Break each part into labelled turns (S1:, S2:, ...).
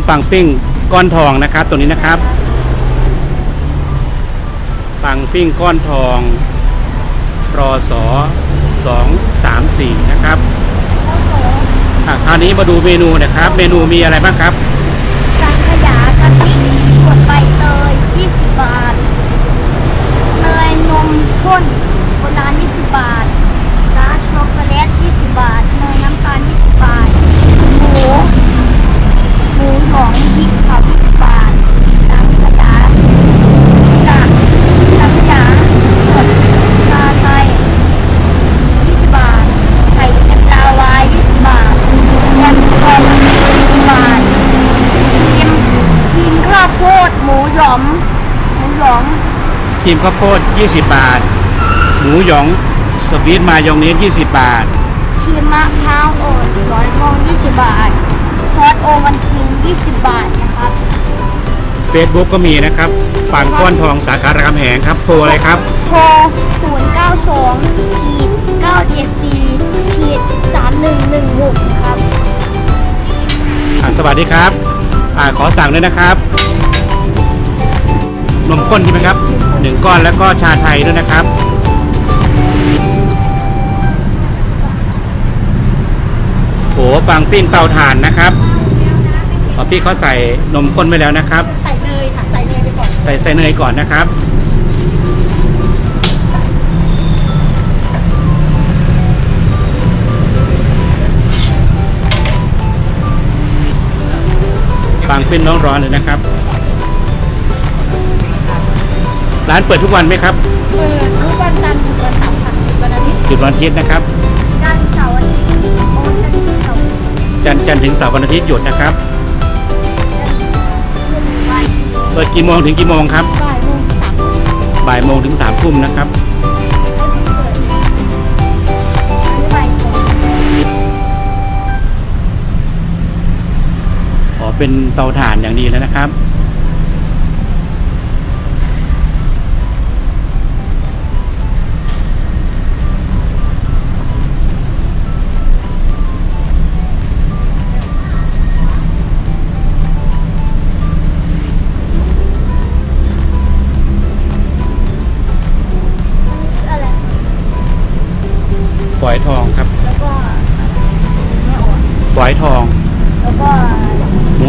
S1: มปังปิ้งก้อนทองนะครับ ตัวนี้นะครับ ปังปิ้งก้อนทองรอสอสองสามสี่นะครับคราวนี้มาดูเมนูนะครับ เมนูมีอะไรบ้างครับ
S2: สังขยากะทิขวดใบเตย 20 บาท เนยนมข้นโบราณ20 บาทดาร์กช็อกโกแลต 20 บาท เนยน้ำตาล 20 บาท หมู หมูหอมพริกเผา20 บาท สังขยาสังสังขยาสดชาไทย 20 บาท ไข่แอนลาวาย 20 บาทแอมสตรอเบอรี่20 บาท ครีมครีมข้าวโพดหมูหยอม หมูหยอม
S1: ครีมข้าวโพด 20 บาท หมูหยองสวีทมายองเนส20 บาท
S2: ครีมมะพร้าวอ่อนหมอนทอง20 บาท ซอสโอวันติน20 บาทนะครับ
S1: Facebook ก็มีนะครับปังก้อนทองสาขารามคำแหงครับ โทรอะไรครับ
S2: โทร092ขีด974ขีด3116 ครับ
S1: อ่าสวัสดีครับ อ่าขอสั่งด้วยนะครับ นมข้นใช่ไหมครับ หนึ่งก้อนแล้วก็ชาไทยด้วยนะครับ โหปังปิ้งเตาถ่านนะครับพอพี่เขาใส่นมข้นไปแล้วนะครับ
S2: ใส่เนยค่ะ ใส่เนยไปก่อน
S1: ใส่ใส่เนยก่อนนะครับปังปิ้งร้อนๆเลยนะครับ ร้านเปิดทุกวันไหมครับ
S2: เปิดทุกวันจันทร์ถึงวันเสาร์ค่ะวันอาทิตย์
S1: หยุดวันอาทิตย์นะครับ
S2: จันทร์เสาร์อาทิตย์โอ้จันทร์ถึงเสาร์
S1: จันทร์จันทร์ถึงเสาร์วันอาทิตย์หยุดนะครับ
S2: ขึ้นวัน
S1: เปิดกี่โมงถึงกี่โมงครับ
S2: บ่ายโมงถึงสามทุ่ม
S1: บ่ายโมงถึงสามทุ่มนะครับ
S2: อันนี้บ่ายโมง
S1: ขอเป็นเตาถ่านอย่างดีแล้วนะครับ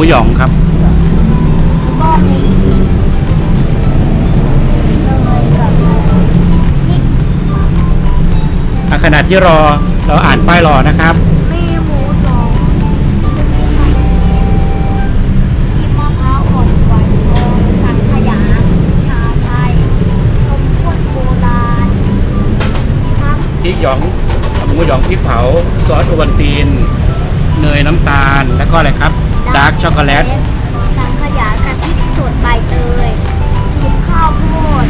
S2: มู
S1: หยองครับ
S2: แล้วก็มีเนยกับพริก
S1: อะขณะที่รอเราอ่านป้ายรอนะครับ
S2: มีหมูสองสมีไทยชีมะพร้าวอ่อนหวานทองสังขยา ชาไทยนมข้นโบราณครับ
S1: พริกหยองหมูหยองพริกเผา ซอสโอวัลติน เนยน้ำตาล แล้วก็อะไรครับ ดาร์กช็อกโกแลต
S2: สังขยากะทิสดใบเตยครีมข้าวโพด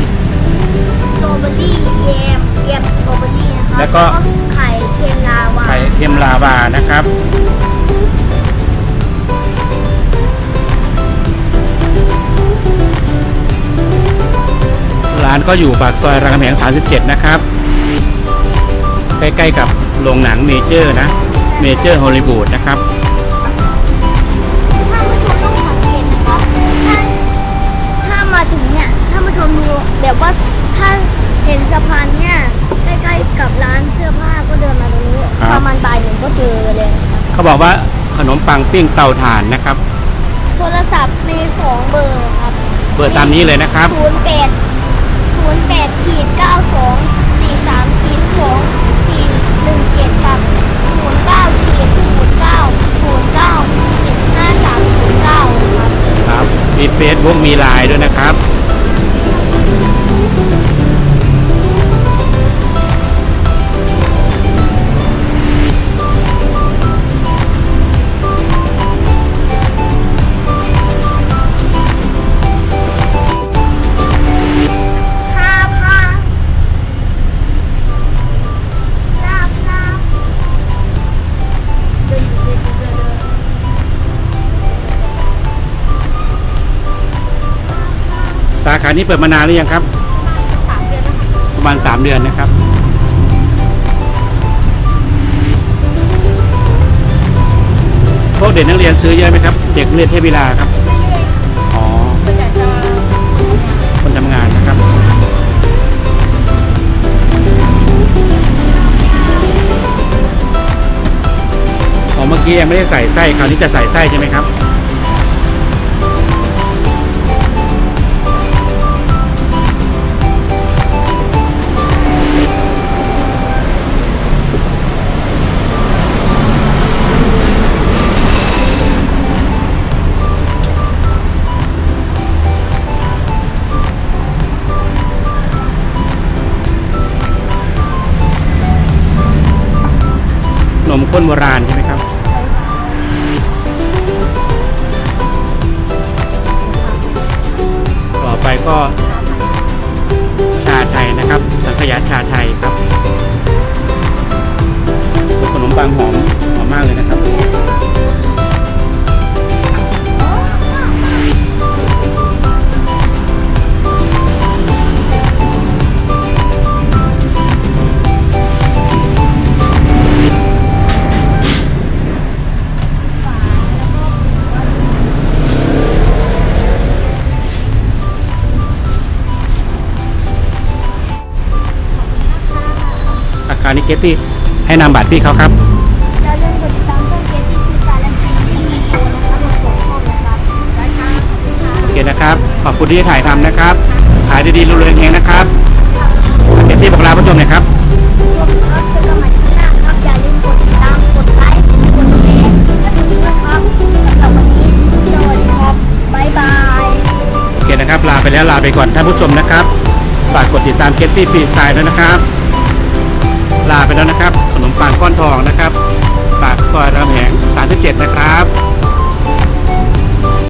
S2: สตรอเบอรี่เยมเยมสตรอเบอรี่นะคะ
S1: แล้วก็
S2: ไข่เค็มลาวา
S1: ไข่เค็มลาวานะครับ ร้านก็อยู่ปากซอยรามคำแหง37 นะครับ ใกล้ๆกับโรงหนังเมเจอร์นะ เมเจอร์ฮอลลีวูดนะครับ
S2: แบบว่าถ้าเห็นสะพานเนี่ยใกล้ๆกับร้านเสื้อผ้าก็เดินมาตรงนี้
S1: ครับ
S2: ประมาณบ่ายหนึ่งก็เจอเลยนะครับ
S1: เขาบอกว่าขนมปังปิ้งเตาถ่านนะครับ
S2: โทรศัพท์มีสองเบอร์ครับ
S1: เปิดตามนี้เลยนะครับ
S2: ศูนย์แปดศูนย์แปดขีดเก้าสองสี่สามขีดสองสี่หนึ่งเจ็ดกับศูนย์เก้าขีดศูนย์เก้าศูนย์เก้าขีดห้าสามศูนย์เก้าครับ
S1: ครับมีเฟซบุ๊กมีไลน์ด้วยนะครับาขานี้เปิดมานานหรือยังครับ
S2: สามเดือนนะคะ
S1: ประมาณ 3 เดือนนะครับโทษเด็กนักเรียนซื้อเยอะไหมครับ เด็กนักเรียนเทพวิลาครับอ๋อ
S2: ส่วนใหญ่จะ
S1: คนทำงานนะครับ อ๋อ เมื่อกี้ยังไม่ได้ใส่ไส้ คราวนี้จะใส่ไส้ใช่ไหมครับ นมข้นโบราณใช่ไหมครับ ต่อไปก็ ชาไทยนะครับ สังขยาชาไทยครับขนมปังหอม อาคารนี้เกตตี้ให้นามบัตรพี่เขาครับ
S2: อย่าลืมกดติดตามช่องเกตตี้พิซซ่าและคลิปที่มีโชว์นะครับมาสองช่องนะครับได้ครับ
S1: โอเคนะครับ ขอบคุณที่ถ่ายทำนะครับ ขายดีๆรวยๆเฮงๆนะครับเกตตี้บอกลาผู้ชมหน่อยครับ
S2: รวมถึงครับเจอกันใหม่ครั้งหน้านะครับ อย่าลืมกดติดตาม กดไลค์ กดแชร์และกดด้วยครับสำหรับวันนี้ สวัสดีครับ บ๊ายบาย
S1: โอเคนะครับ ลาไปแล้วลาไปก่อนท่านผู้ชมนะครับ ฝากกดติดตามเกตตี้ฟรีสไตล์ด้วยนะครับ ลาไปแล้วนะครับ ขนมปังก้อนทองนะครับ ปากซอยรามแหง37 นะครับ